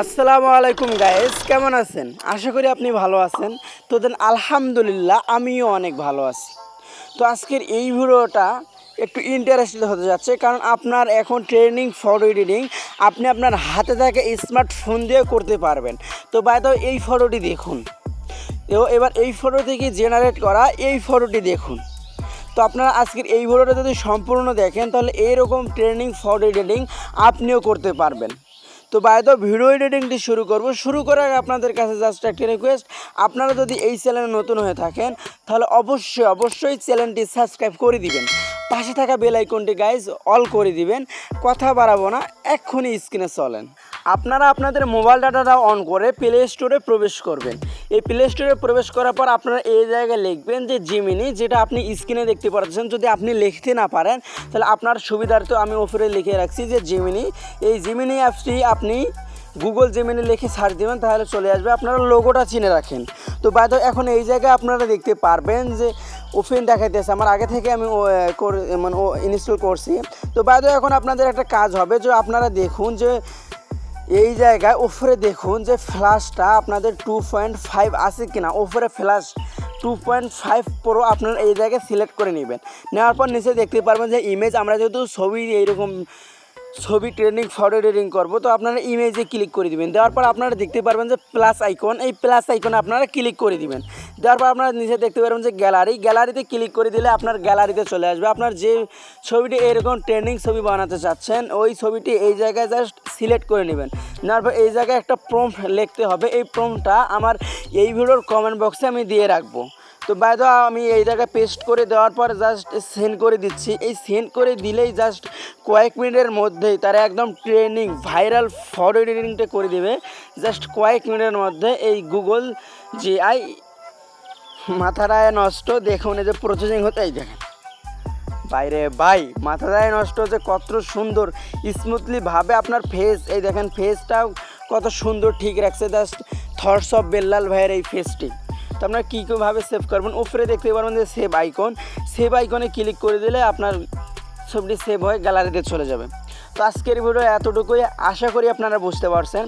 আসসালামু আলাইকুম গাইস কেমন আছেন? আশা করি আপনি ভালো আছেন। তো দেন, আলহামদুলিল্লাহ, আমিও অনেক ভালো আছি। তো আজকের এই ভিডিওটা একটু ইন্টারেস্টেড হতে যাচ্ছে, কারণ আপনার এখন ট্রেনিং ফটো এডিটিং আপনি আপনার হাতে থাকা স্মার্টফোন দিয়ে করতে পারবেন। তো বাইদ এই ফটোটি দেখুন। তো এবার এই ফটো থেকে জেনারেট করা, এই ফটোটি দেখুন। তো আপনারা আজকের এই ভিডিওটা যদি সম্পূর্ণ দেখেন, তাহলে এইরকম ট্রেনিং ফটো এডিটিং আপনিও করতে পারবেন। তো বাইদো ভিডিও এডিটিংটি শুরু করব। শুরু করার আপনাদের কাছে জাস্ট একটি রিকোয়েস্ট আপনারা যদি এই চ্যানেলে নতুন হয়ে থাকেন, তাহলে অবশ্যই অবশ্যই চ্যানেলটি সাবস্ক্রাইব করে দিবেন। পাশে থাকা বেল আইকনটি গাইজ অল করে দিবেন। কথা বাড়াবো না, এক্ষুনি স্ক্রিনে চলেন। আপনারা আপনাদের মোবাইল ডাটাটা অন করে প্লে স্টোরে প্রবেশ করবেন। এই প্লে স্টোরে প্রবেশ করার পর আপনারা এই জায়গায় লিখবেন যে জিমিনি যেটা আপনি স্ক্রিনে দেখতে পাচ্ছেন। যদি আপনি লিখতে না পারেন, তাহলে আপনার সুবিধার্থে আমি ওপরে লিখে রাখছি যে জিমিনি এই জিমিনি অ্যাপসটি আপনি গুগল জেমিনি লিখে সার্চ দেবেন, তাহলে চলে আসবে। আপনারা লোগোটা চিনে রাখেন। তো বাইদ এখন এই জায়গায় আপনারা দেখতে পারবেন যে ওপেন দেখাইতেছে। আমার আগে থেকে আমি মানে ও ইনস্টল করছি। তো বাইদ এখন আপনাদের একটা কাজ হবে যে আপনারা দেখুন যে এই জায়গায় ওফরে দেখুন যে ফ্ল্যাশটা আপনাদের টু পয়েন্ট ফাইভ আছে কি না ওফরে flash two point five pro আপনারা এই জায়গায় সিলেক্ট করে নেবেন। নেওয়ার পর নিচে দেখতে পারবেন যে ইমেজ আমরা যেহেতু ছবি এইরকম ছবি ট্রেনিং ফটো এডিটিং করব। তো আপনারা ইমেজে ক্লিক করে দিবেন। দেওয়ার পর আপনারা দেখতে পারবেন যে প্লাস আইকন এই প্লাস আইকনে আপনারা ক্লিক করে দিবেন। দেওয়ার পর আপনারা নিচে দেখতে পারবেন যে গ্যালারি গ্যালারিতে ক্লিক করে দিলে আপনার গ্যালারিতে চলে আসবে। আপনার যে ছবিটি এরকম ট্রেন্ডিং ছবি বানাতে চাচ্ছেন, ওই ছবিটি এই জায়গায় জাস্ট সিলেক্ট করে নেবেন। নেওয়ার পর এই জায়গায় একটা প্রম্পট লিখতে হবে। এই প্রম্পটটা আমার এই ভিডিওর কমেন্ট বক্সে আমি দিয়ে রাখব। তো বাই দ্য আমি এই জায়গায় পেস্ট করে দেওয়ার পর জাস্ট সেন্ড করে দিচ্ছি। এই সেন্ড করে দিলেই জাস্ট কয়েক মিনিটের মধ্যেই তারা একদম ট্রেনিং ভাইরাল ফটো এডিটিংটা করে দেবে। জাস্ট কয়েক মিনিটের মধ্যে এই গুগল যে আই মাথাটায় নষ্ট, দেখুন এই যে প্রসেসিং হতে এই দেখেন। বাইরে বাই মাথাটায় নষ্ট হচ্ছে কত সুন্দর স্মুথলি ভাবে আপনার ফেস এই দেখেন ফেসটাও কত সুন্দর ঠিক রাখছে জাস্ট থটস অফ বেল্লাল ভাইয়ের এই ফেসটি তো আপনারা কী কীভাবে সেভ করবেন, উপরে দেখতে পারবেন যে সেভ আইকন সেভ আইকনে ক্লিক করে দিলে আপনার ছবিটি সেভ হয়ে গ্যালারিতে চলে যাবে। তো আজকের ভিডিও এতটুকুই। আশা করি আপনারা বুঝতে পারছেন।